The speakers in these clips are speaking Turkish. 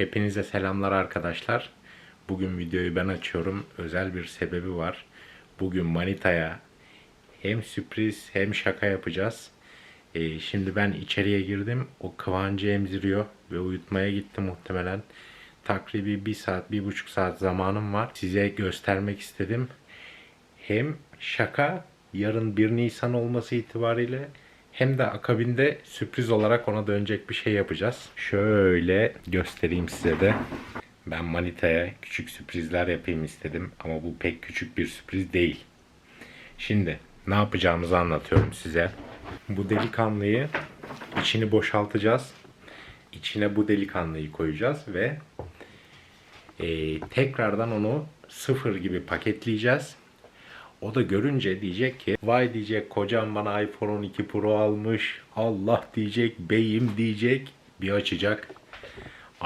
Hepinize selamlar arkadaşlar. Bugün videoyu ben açıyorum. Özel bir sebebi var. Bugün Manita'ya hem sürpriz hem şaka yapacağız. Ee, şimdi ben içeriye girdim. O kıvancı emziriyor ve uyutmaya gitti muhtemelen. Takribi bir saat, bir buçuk saat zamanım var. Size göstermek istedim. Hem şaka yarın 1 Nisan olması itibariyle hem de akabinde sürpriz olarak ona dönecek bir şey yapacağız. Şöyle göstereyim size de. Ben Manita'ya küçük sürprizler yapayım istedim ama bu pek küçük bir sürpriz değil. Şimdi ne yapacağımızı anlatıyorum size. Bu delikanlıyı içini boşaltacağız. İçine bu delikanlıyı koyacağız ve e, tekrardan onu sıfır gibi paketleyeceğiz. O da görünce diyecek ki vay diyecek kocam bana iPhone 12 Pro almış. Allah diyecek beyim diyecek. Bir açacak.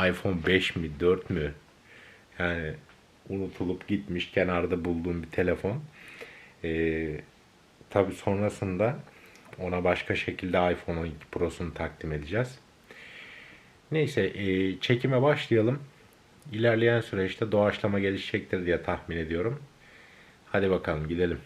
iPhone 5 mi 4 mü? Yani unutulup gitmiş kenarda bulduğum bir telefon. Ee, Tabi sonrasında ona başka şekilde iPhone 12 Pro'sunu takdim edeceğiz. Neyse e, çekime başlayalım. İlerleyen süreçte doğaçlama gelişecektir diye tahmin ediyorum. Hadi bakalım gidelim.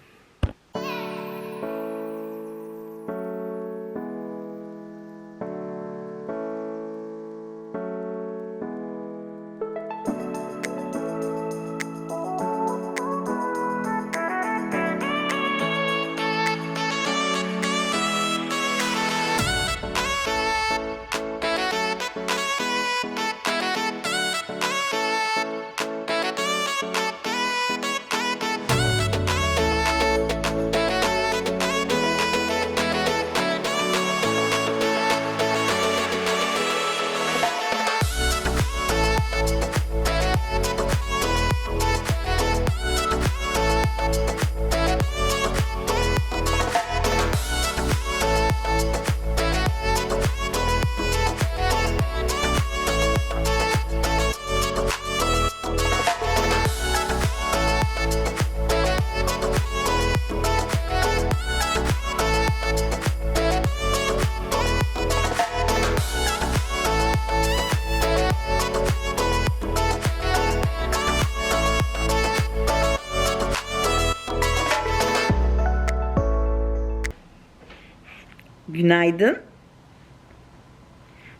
Günaydın.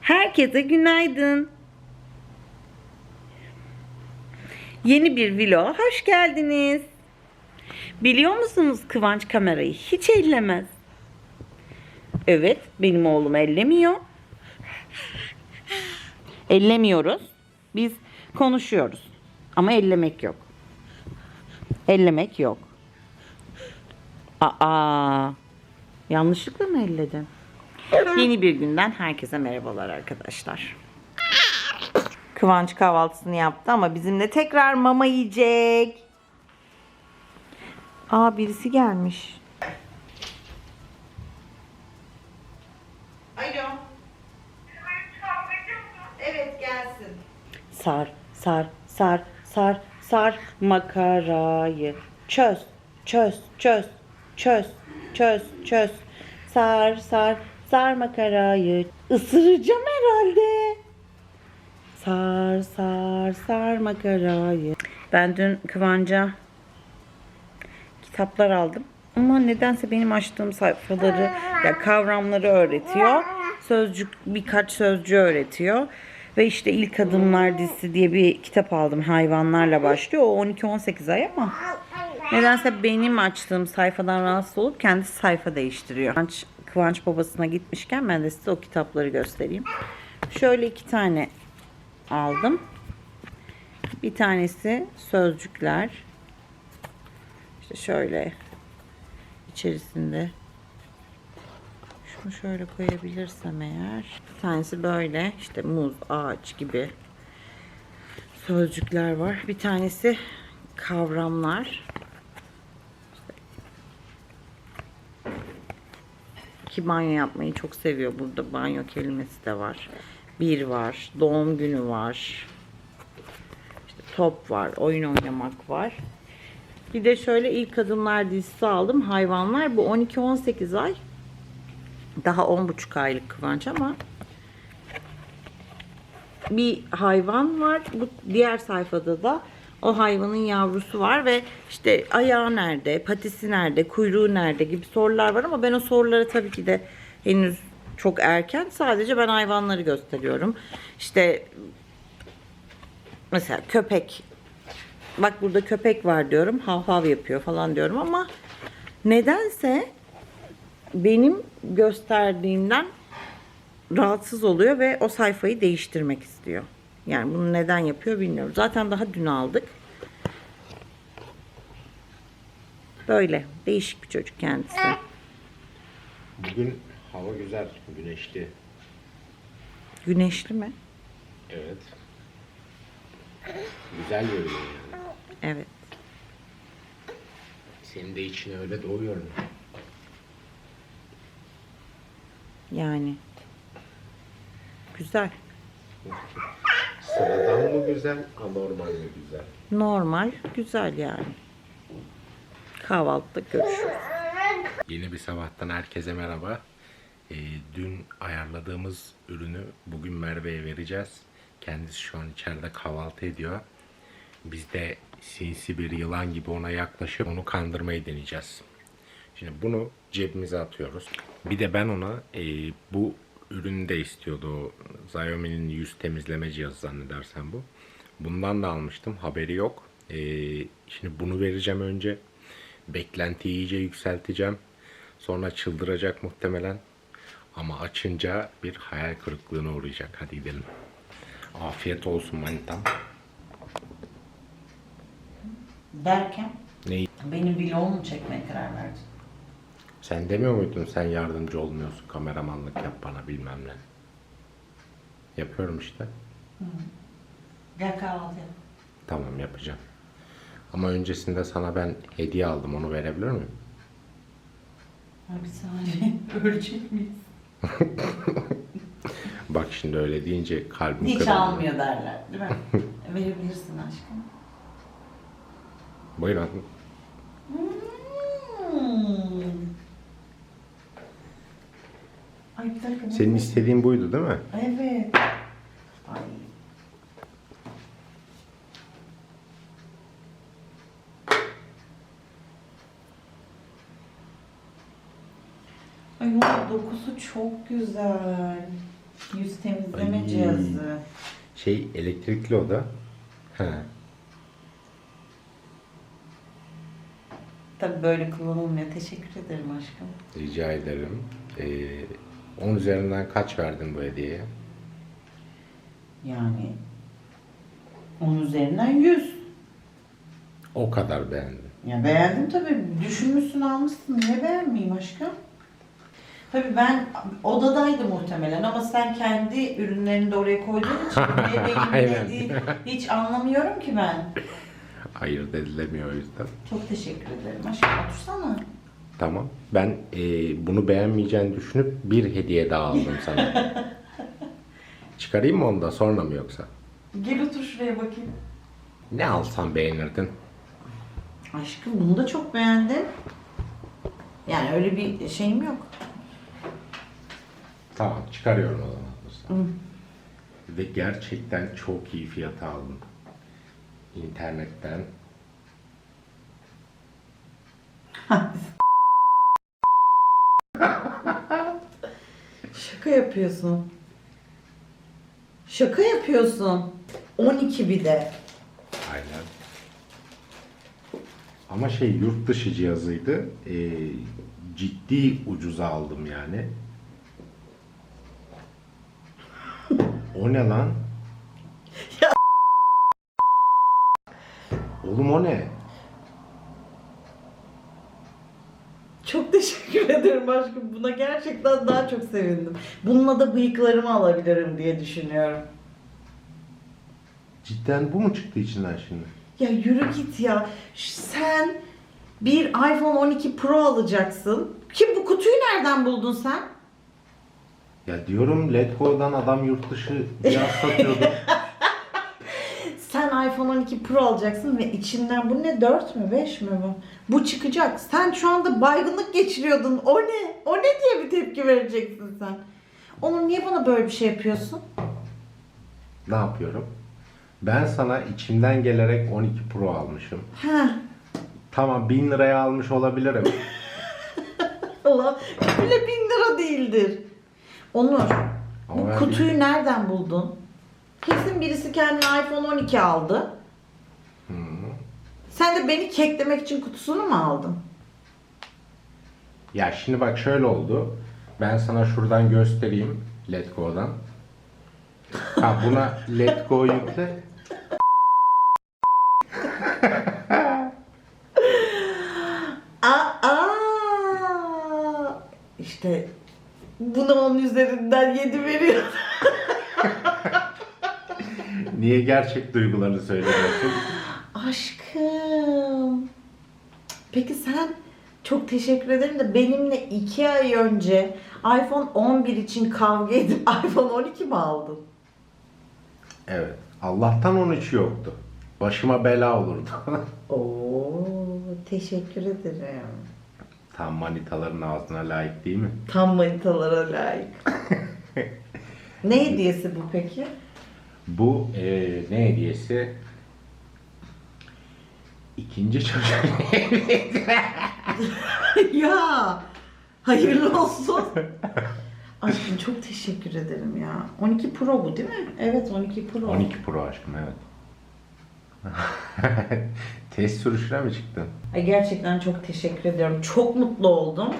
Herkese günaydın. Yeni bir vlog hoş geldiniz. Biliyor musunuz Kıvanç kamerayı hiç ellemez. Evet, benim oğlum ellemiyor. Ellemiyoruz. Biz konuşuyoruz. Ama ellemek yok. Ellemek yok. Aa, yanlışlıkla mı elledin? Yeni bir günden herkese merhabalar arkadaşlar. Kıvanç kahvaltısını yaptı ama bizimle tekrar mama yiyecek. Aa birisi gelmiş. Alo. Evet gelsin. Sar, sar, sar, sar, sar makarayı. Çöz, çöz, çöz, çöz, çöz, çöz. Sar, sar, sar makarayı. Isıracağım herhalde. Sar, sar, sar makarayı. Ben dün Kıvanç'a kitaplar aldım. Ama nedense benim açtığım sayfaları, ya kavramları öğretiyor. Sözcük, birkaç sözcüğü öğretiyor. Ve işte ilk adımlar dizisi diye bir kitap aldım. Hayvanlarla başlıyor. O 12-18 ay ama nedense benim açtığım sayfadan rahatsız olup kendisi sayfa değiştiriyor. Kıvanç, Kıvanç babasına gitmişken ben de size o kitapları göstereyim. Şöyle iki tane aldım. Bir tanesi sözcükler. İşte şöyle içerisinde şunu şöyle koyabilirsem eğer. Bir tanesi böyle işte muz, ağaç gibi sözcükler var. Bir tanesi kavramlar. Ki banyo yapmayı çok seviyor. Burada banyo kelimesi de var. Bir var. Doğum günü var. İşte top var. Oyun oynamak var. Bir de şöyle ilk adımlar dizisi aldım. Hayvanlar bu 12-18 ay. Daha 10,5 aylık Kıvanç ama bir hayvan var. Bu diğer sayfada da o hayvanın yavrusu var ve işte ayağı nerede, patisi nerede, kuyruğu nerede gibi sorular var ama ben o soruları tabii ki de henüz çok erken. Sadece ben hayvanları gösteriyorum. İşte mesela köpek bak burada köpek var diyorum. Hav hav yapıyor falan diyorum ama nedense benim gösterdiğimden rahatsız oluyor ve o sayfayı değiştirmek istiyor. Yani bunu neden yapıyor bilmiyorum. Zaten daha dün aldık. Böyle değişik bir çocuk kendisi. Bugün hava güzel, güneşli. Güneşli mi? Evet. Güzel görünüyor yani. Evet. Senin de içine öyle doğuyor mu? Yani güzel. Sıradan mı güzel, anormal mi güzel? Normal, güzel yani. Kahvaltıda görüşürüz. Yeni bir sabahtan herkese merhaba. Ee, dün ayarladığımız ürünü bugün Merve'ye vereceğiz. Kendisi şu an içeride kahvaltı ediyor. Biz de sinsi bir yılan gibi ona yaklaşıp onu kandırmayı deneyeceğiz. Şimdi bunu cebimize atıyoruz. Bir de ben ona e, bu ürünü de istiyordu. O Xiaomi'nin yüz temizleme cihazı zannedersen bu. Bundan da almıştım. Haberi yok. E, şimdi bunu vereceğim önce. Beklentiyi iyice yükselteceğim. Sonra çıldıracak muhtemelen. Ama açınca bir hayal kırıklığına uğrayacak. Hadi gidelim. Afiyet olsun manitam. Derken Neyi? benim vlogumu çekmeye karar verdin. Sen demiyor muydun sen yardımcı olmuyorsun kameramanlık yap bana bilmem ne. Yapıyorum işte. Gel kahvaltı yap. Tamam yapacağım. Ama öncesinde sana ben hediye aldım onu verebilir miyim? Bir saniye. Ölecek miyiz? Bak şimdi öyle deyince kalbim Hiç kırıldı. almıyor derler değil mi? Verebilirsin aşkım. Buyurun. Ay bir dakika. ne Senin bu? istediğin buydu değil mi? Evet. Ay. Ay onun dokusu çok güzel. Yüz temizleme Ay. cihazı. Şey elektrikli o da. He. Tabii böyle kullanılmıyor. Teşekkür ederim aşkım. Rica ederim. Ee, 10 üzerinden kaç verdin bu hediyeye? Yani 10 üzerinden 100. O kadar beğendim. Ya beğendim tabii. Düşünmüşsün almışsın. Niye beğenmeyeyim aşkım? Tabii ben odadaydı muhtemelen ama sen kendi ürünlerini de oraya koyduğun için ne Aynen. değil hiç anlamıyorum ki ben. Ayırt edilemiyor o yüzden. Çok teşekkür ederim aşkım. Otursana. Tamam. Ben e, bunu beğenmeyeceğini düşünüp bir hediye daha aldım sana. Çıkarayım mı onu da sonra mı yoksa? Gel otur şuraya bakayım. Ne alsam beğenirdin? Aşkım bunu da çok beğendim. Yani öyle bir şeyim yok. Tamam çıkarıyorum o zaman. Ve gerçekten çok iyi fiyata aldım. İnternetten. Şaka yapıyorsun. Şaka yapıyorsun. 12 bir de. Aynen. Ama şey yurt dışı cihazıydı. Ee, ciddi ucuza aldım yani. O ne lan? Oğlum o ne? Çok teşekkür ederim aşkım. Buna gerçekten daha çok sevindim. Bununla da bıyıklarımı alabilirim diye düşünüyorum. Cidden bu mu çıktı içinden şimdi? Ya yürü git ya. Sen bir iPhone 12 Pro alacaksın. Kim bu kutuyu nereden buldun sen? Ya diyorum Letgo'dan adam yurt dışı cihaz satıyordu. İPhone 12 Pro alacaksın ve içinden bu ne 4 mü 5 mi bu? Bu çıkacak. Sen şu anda baygınlık geçiriyordun. O ne? O ne diye bir tepki vereceksin sen? Onur niye bana böyle bir şey yapıyorsun? Ne yapıyorum? Ben sana içimden gelerek 12 Pro almışım. Ha. Tamam 1000 liraya almış olabilirim. Allah bile bin lira değildir. Onur Ama bu ben kutuyu nereden buldun? Kesin birisi kendine iPhone 12 aldı. Sen de beni keklemek için kutusunu mu aldın? Ya şimdi bak şöyle oldu. Ben sana şuradan göstereyim Let Go'dan. Ha buna Let Go yükle. Aa, işte buna onun üzerinden 7 veriyor. Niye gerçek duygularını söylemiyorsun? Aşkım. Peki sen çok teşekkür ederim de benimle 2 ay önce iPhone 11 için kavga edip iPhone 12 mi aldın? Evet. Allah'tan 13 yoktu. Başıma bela olurdu. Oo, teşekkür ederim. Tam manitaların ağzına layık değil mi? Tam manitalara layık. ne hediyesi bu peki? Bu eee, ne hediyesi? İkinci çocuk. ya hayırlı olsun. Aşkım çok teşekkür ederim ya. 12 Pro bu değil mi? Evet 12 Pro. 12 Pro aşkım evet. Test sürüşüne mi çıktın? Ay gerçekten çok teşekkür ediyorum. Çok mutlu oldum.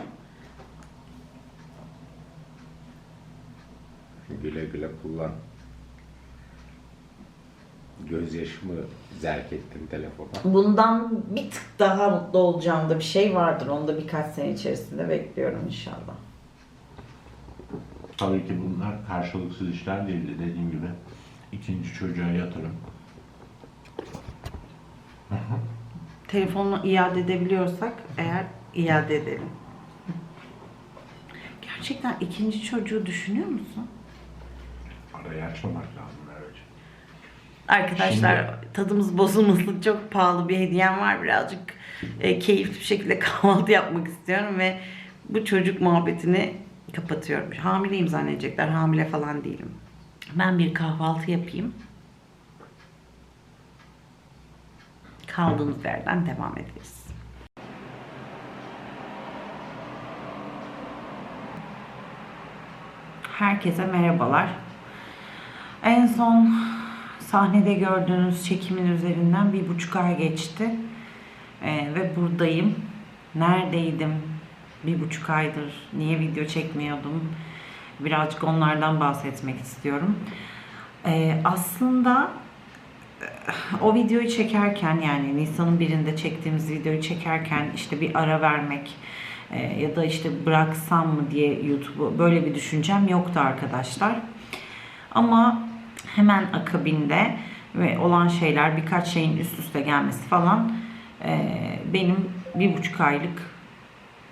Güle güle kullan. Gözyaşımı zerk ettim telefona. Bundan bir tık daha mutlu olacağım da bir şey vardır. Onu da birkaç sene içerisinde bekliyorum inşallah. Tabii ki bunlar karşılıksız işler değildi dediğim gibi. İkinci çocuğa yatırım. Telefonunu iade edebiliyorsak eğer iade edelim. Gerçekten ikinci çocuğu düşünüyor musun? Arayı açmamak lazım Arkadaşlar tadımız bozulmasın çok pahalı bir hediyem var birazcık e, keyifli bir şekilde kahvaltı yapmak istiyorum ve bu çocuk muhabbetini kapatıyorum. Hamileyim zannedecekler hamile falan değilim. Ben bir kahvaltı yapayım. Kaldığımız yerden devam ederiz. Herkese merhabalar. En son sahnede gördüğünüz çekimin üzerinden bir buçuk ay geçti. Ee, ve buradayım. Neredeydim? Bir buçuk aydır. Niye video çekmiyordum? Birazcık onlardan bahsetmek istiyorum. Ee, aslında eh, o videoyu çekerken yani Nisan'ın birinde çektiğimiz videoyu çekerken işte bir ara vermek e, ya da işte bıraksam mı diye YouTube'u böyle bir düşüncem yoktu arkadaşlar. Ama hemen akabinde ve olan şeyler birkaç şeyin üst üste gelmesi falan e, benim bir buçuk aylık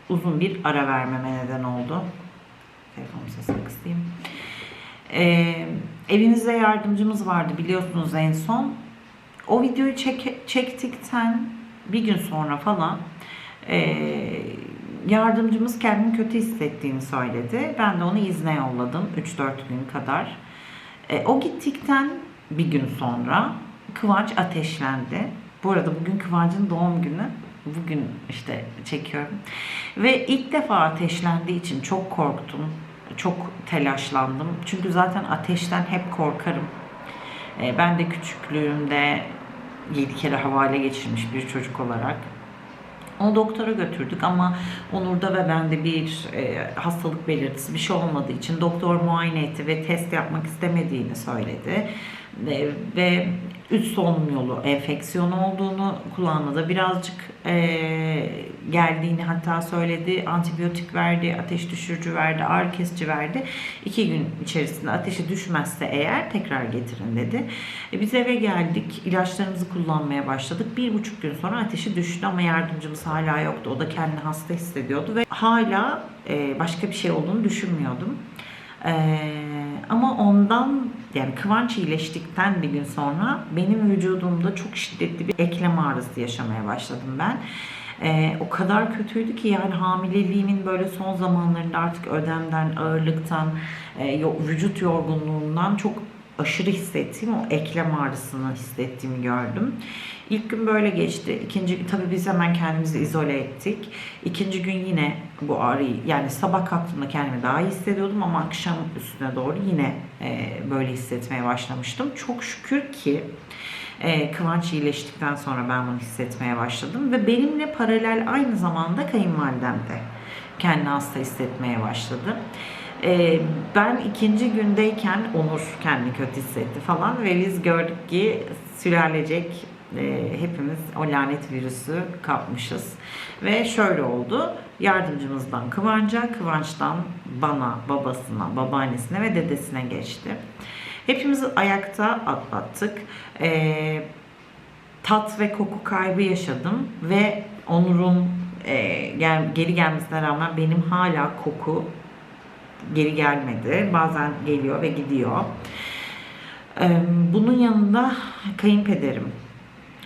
uzun bir ara vermeme neden oldu. Telefon sesini kısayım. E, evimizde yardımcımız vardı biliyorsunuz en son. O videoyu çek, çektikten bir gün sonra falan e, yardımcımız kendini kötü hissettiğini söyledi. Ben de onu izne yolladım 3-4 gün kadar. E, o gittikten bir gün sonra Kıvanç ateşlendi. Bu arada bugün Kıvanç'ın doğum günü. Bugün işte çekiyorum. Ve ilk defa ateşlendiği için çok korktum. Çok telaşlandım. Çünkü zaten ateşten hep korkarım. E, ben de küçüklüğümde 7 kere havale geçirmiş bir çocuk olarak onu doktora götürdük ama Onur'da ve bende bir e, hastalık belirtisi bir şey olmadığı için doktor muayene etti ve test yapmak istemediğini söyledi. Ve üst solunum yolu enfeksiyonu olduğunu kulağına da birazcık e, geldiğini hatta söyledi. Antibiyotik verdi, ateş düşürücü verdi, ağrı kesici verdi. İki gün içerisinde ateşi düşmezse eğer tekrar getirin dedi. E, biz eve geldik, ilaçlarımızı kullanmaya başladık. Bir buçuk gün sonra ateşi düştü ama yardımcımız hala yoktu. O da kendini hasta hissediyordu ve hala e, başka bir şey olduğunu düşünmüyordum. Ee, ama ondan yani Kıvanç iyileştikten bir gün sonra benim vücudumda çok şiddetli bir eklem ağrısı yaşamaya başladım ben. Ee, o kadar kötüydü ki yani hamileliğimin böyle son zamanlarında artık ödemden, ağırlıktan, e, vücut yorgunluğundan çok aşırı hissettiğim o eklem ağrısını hissettiğimi gördüm. İlk gün böyle geçti. İkinci tabii biz hemen kendimizi izole ettik. İkinci gün yine bu ağrıyı yani sabah kalktığımda kendimi daha iyi hissediyordum ama akşam üstüne doğru yine e, böyle hissetmeye başlamıştım. Çok şükür ki e, Kıvanç iyileştikten sonra ben bunu hissetmeye başladım ve benimle paralel aynı zamanda kayınvalidem de kendini hasta hissetmeye başladı. E, ben ikinci gündeyken Onur kendini kötü hissetti falan ve biz gördük ki sülalecek e, hepimiz o lanet virüsü kapmışız. Ve şöyle oldu. Yardımcımızdan Kıvanç'a, Kıvanç'tan bana, babasına, babaannesine ve dedesine geçti. Hepimiz ayakta atlattık. E, tat ve koku kaybı yaşadım ve Onur'un e, gel, geri gelmesine rağmen benim hala koku geri gelmedi. Bazen geliyor ve gidiyor. Bunun yanında kayınpederim.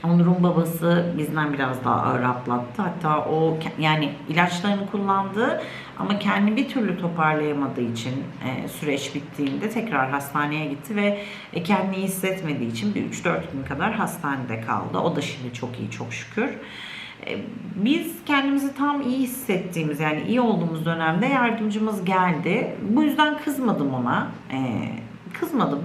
Onur'un babası bizden biraz daha ağır atlattı. Hatta o yani ilaçlarını kullandı ama kendini bir türlü toparlayamadığı için süreç bittiğinde tekrar hastaneye gitti ve e, kendini hissetmediği için bir 3-4 gün kadar hastanede kaldı. O da şimdi çok iyi çok şükür. E, Biz kendimizi tam iyi hissettiğimiz yani iyi olduğumuz dönemde yardımcımız geldi. Bu yüzden kızmadım ona. E, Kızmadım.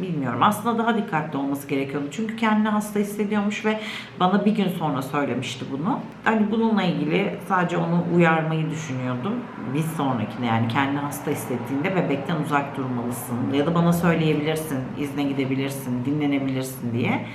Bilmiyorum. Aslında daha dikkatli olması gerekiyordu. Çünkü kendini hasta hissediyormuş ve bana bir gün sonra söylemişti bunu. Hani bununla ilgili sadece onu uyarmayı düşünüyordum. Bir sonrakine yani kendini hasta hissettiğinde bebekten uzak durmalısın. Ya da bana söyleyebilirsin, izne gidebilirsin, dinlenebilirsin diye.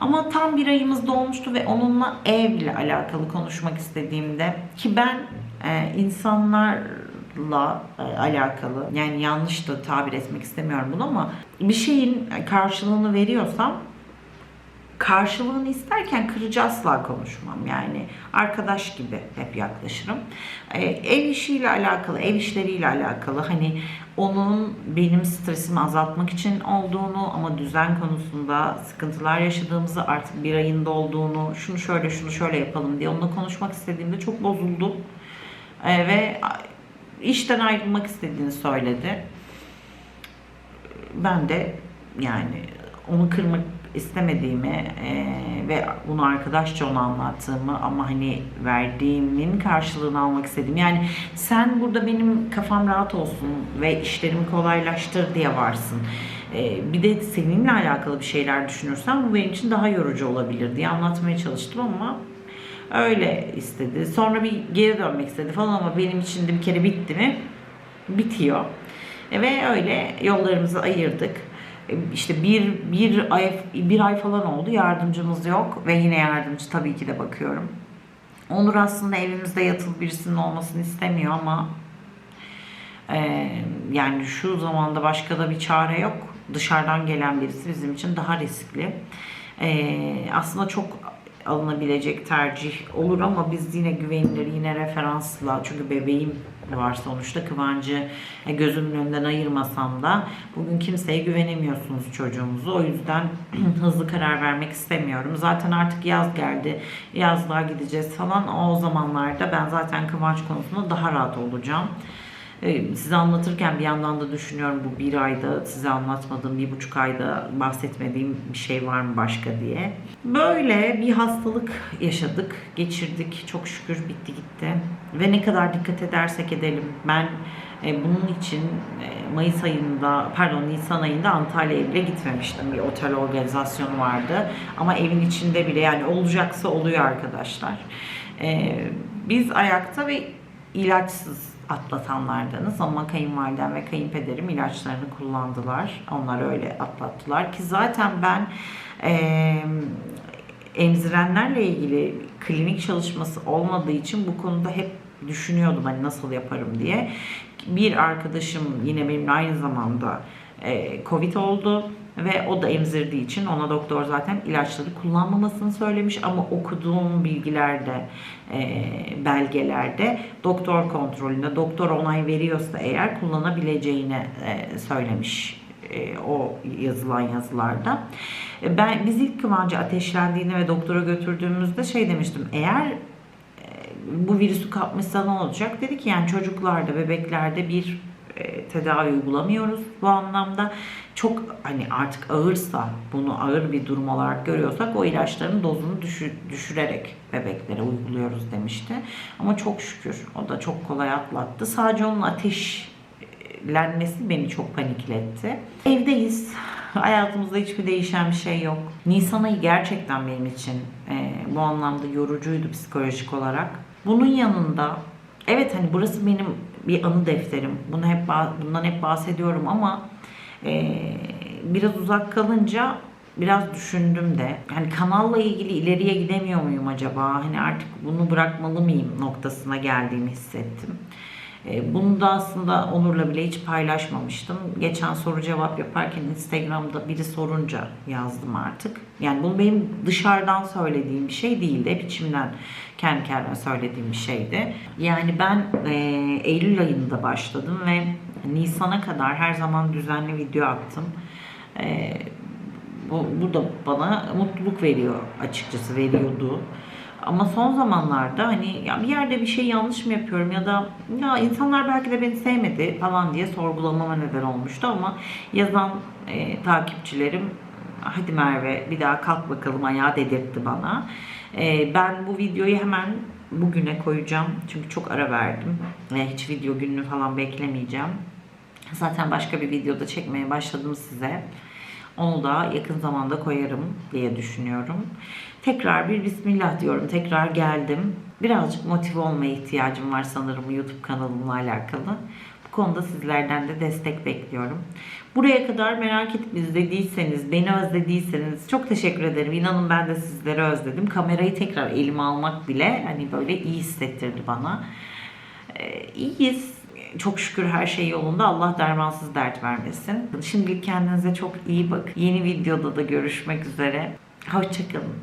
Ama tam bir ayımız dolmuştu ve onunla evle alakalı konuşmak istediğimde ki ben e, insanlarla e, alakalı yani yanlış da tabir etmek istemiyorum bunu ama bir şeyin karşılığını veriyorsam karşılığını isterken kırıcı asla konuşmam. Yani arkadaş gibi hep yaklaşırım. Ee, ev işiyle alakalı, ev işleriyle alakalı hani onun benim stresimi azaltmak için olduğunu ama düzen konusunda sıkıntılar yaşadığımızı artık bir ayında olduğunu, şunu şöyle şunu şöyle yapalım diye onunla konuşmak istediğimde çok bozuldum. Ee, ve işten ayrılmak istediğini söyledi ben de yani onu kırmak istemediğimi e, ve bunu arkadaşça ona anlattığımı ama hani verdiğimin karşılığını almak istedim. Yani sen burada benim kafam rahat olsun ve işlerimi kolaylaştır diye varsın. E, bir de seninle alakalı bir şeyler düşünürsen bu benim için daha yorucu olabilir diye anlatmaya çalıştım ama öyle istedi. Sonra bir geri dönmek istedi falan ama benim için de bir kere bitti mi bitiyor. E, Ve öyle yollarımızı ayırdık. İşte bir, bir, ay, bir ay falan oldu yardımcımız yok ve yine yardımcı tabii ki de bakıyorum. Onur aslında evimizde yatılı birisinin olmasını istemiyor ama e, yani şu zamanda başka da bir çare yok. Dışarıdan gelen birisi bizim için daha riskli. E, aslında çok alınabilecek tercih olur ama biz yine güvenilir, yine referansla çünkü bebeğim var sonuçta Kıvancı e, gözümün önünden ayırmasam da bugün kimseye güvenemiyorsunuz çocuğumuzu. O yüzden hızlı karar vermek istemiyorum. Zaten artık yaz geldi. Yazlığa gideceğiz falan. O zamanlarda ben zaten Kıvanç konusunda daha rahat olacağım. Ee, Size anlatırken bir yandan da düşünüyorum bu bir ayda size anlatmadığım bir buçuk ayda bahsetmediğim bir şey var mı başka diye. Böyle bir hastalık yaşadık, geçirdik. Çok şükür bitti gitti. Ve ne kadar dikkat edersek edelim. Ben e, bunun için e, Mayıs ayında, pardon Nisan ayında Antalya'ya bile gitmemiştim. Bir otel organizasyonu vardı. Ama evin içinde bile yani olacaksa oluyor arkadaşlar. E, biz ayakta ve ilaçsız atlatanlardanız ama kayınvalidem ve kayınpederim ilaçlarını kullandılar. Onlar öyle atlattılar ki zaten ben eee emzirenlerle ilgili klinik çalışması olmadığı için bu konuda hep düşünüyordum hani nasıl yaparım diye. Bir arkadaşım yine benimle aynı zamanda e, Covid oldu Ve o da emzirdiği için ona doktor zaten ilaçları kullanmamasını söylemiş ama okuduğum bilgilerde, e, belgelerde doktor kontrolünde doktor onay veriyorsa eğer kullanabileceğini e, söylemiş e, o yazılan yazılarda. E, Ben biz ilk Kıvancı ateşlendiğini ve doktora götürdüğümüzde şey demiştim. Eğer e, bu virüsü kapmışsa ne olacak? Dedi ki yani çocuklarda, bebeklerde bir e, tedavi uygulamıyoruz bu anlamda. Çok hani artık ağırsa, bunu ağır bir durum olarak görüyorsak o ilaçların dozunu düşü- düşürerek bebeklere uyguluyoruz demişti. Ama çok şükür o da çok kolay atlattı. Sadece onun ateş lenmesi beni çok panikletti. Evdeyiz. Hayatımızda hiçbir değişen bir şey yok. Nisan ayı gerçekten benim için e, bu anlamda yorucuydu psikolojik olarak. Bunun yanında evet hani burası benim bir anı defterim. Bunu hep bundan hep bahsediyorum ama e, biraz uzak kalınca biraz düşündüm de. Yani kanalla ilgili ileriye gidemiyor muyum acaba? Hani artık bunu bırakmalı mıyım noktasına geldiğimi hissettim. E, Bunu da aslında Onur'la bile hiç paylaşmamıştım. Geçen soru cevap yaparken Instagram'da biri sorunca yazdım artık. Yani bu benim dışarıdan söylediğim bir şey değildi. Hep içimden kendi kendime söylediğim bir şeydi. Yani ben e, Eylül ayında başladım ve Nisan'a kadar her zaman düzenli video attım. E, bu, bu da bana mutluluk veriyor açıkçası veriyordu. Ama son zamanlarda hani ya bir yerde bir şey yanlış mı yapıyorum ya da ya insanlar belki de beni sevmedi falan diye sorgulamama neden olmuştu ama yazan e, takipçilerim hadi Merve bir daha kalk bakalım ayağa dedirtti bana. E, ben bu videoyu hemen bugüne koyacağım çünkü çok ara verdim. E, hiç video gününü falan beklemeyeceğim. Zaten başka bir videoda çekmeye başladım size. Onu da yakın zamanda koyarım diye düşünüyorum. Tekrar bir bismillah diyorum. Tekrar geldim. Birazcık motive olmaya ihtiyacım var sanırım YouTube kanalımla alakalı. Bu konuda sizlerden de destek bekliyorum. Buraya kadar merak edip izlediyseniz, beni özlediyseniz çok teşekkür ederim. İnanın ben de sizleri özledim. Kamerayı tekrar elime almak bile hani böyle iyi hissettirdi bana. Ee, iyiyiz. Çok şükür her şey yolunda. Allah dermansız dert vermesin. Şimdilik kendinize çok iyi bakın. Yeni videoda da görüşmek üzere. Hoşçakalın.